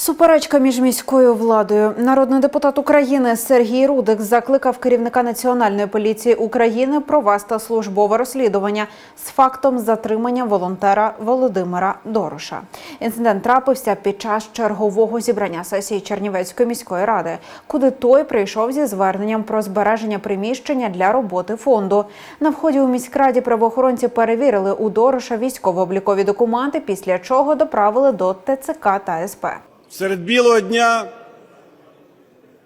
Суперечка між міською владою. Народний депутат України Сергій Рудик закликав керівника Національної поліції України провести службове розслідування з фактом затримання волонтера Володимира Дороша. Інцидент трапився під час чергового зібрання сесії Чернівецької міської ради, куди той прийшов зі зверненням про збереження приміщення для роботи фонду. На вході у міськраді правоохоронці перевірили у Дороша військово-облікові документи, після чого доправили до ТЦК та СП. Серед білого дня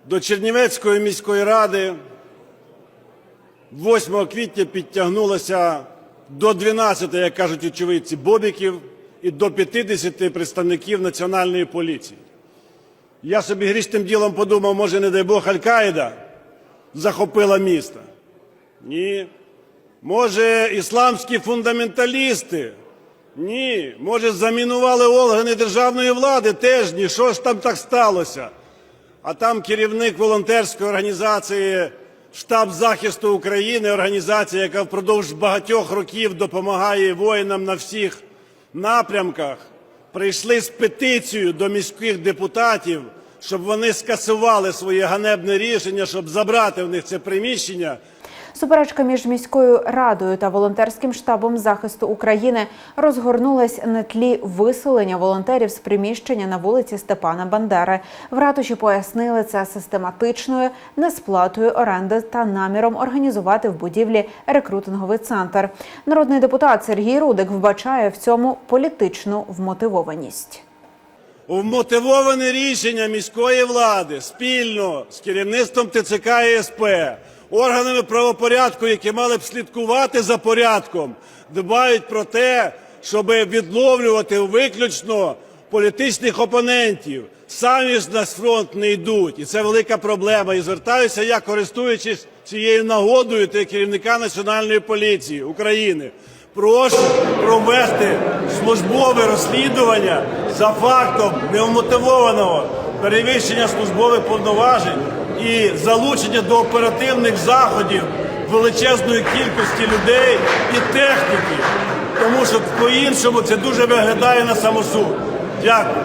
до Чернівецької міської ради 8 квітня підтягнулося до 12, як кажуть очевидці, бобіків і до 50 представників Національної поліції. Я собі грішним ділом подумав, може, не дай Бог, Аль-Каїда захопила місто. Ні. Може, ісламські фундаменталісти ні, може, замінували органи державної влади, теж ні. Що ж там так сталося? А там керівник волонтерської організації Штаб захисту України, організація, яка впродовж багатьох років допомагає воїнам на всіх напрямках, прийшли з петицією до міських депутатів, щоб вони скасували своє ганебне рішення, щоб забрати в них це приміщення. Суперечка між міською радою та волонтерським штабом захисту України розгорнулась на тлі виселення волонтерів з приміщення на вулиці Степана Бандери. В ратуші пояснили це систематичною несплатою оренди та наміром організувати в будівлі рекрутинговий центр. Народний депутат Сергій Рудик вбачає в цьому політичну вмотивованість. Вмотивоване рішення міської влади спільно з керівництвом ТЦК і СП, органами правопорядку, які мали б слідкувати за порядком, дбають про те, щоб відловлювати виключно політичних опонентів. Самі ж на фронт не йдуть, і це велика проблема. І звертаюся я, користуючись цією нагодою до керівника Національної поліції України. Прошу провести службове розслідування за фактом неумотивованого перевищення службових повноважень і залучення до оперативних заходів величезної кількості людей і техніки, тому що по-іншому це дуже виглядає на самосуд. Дякую.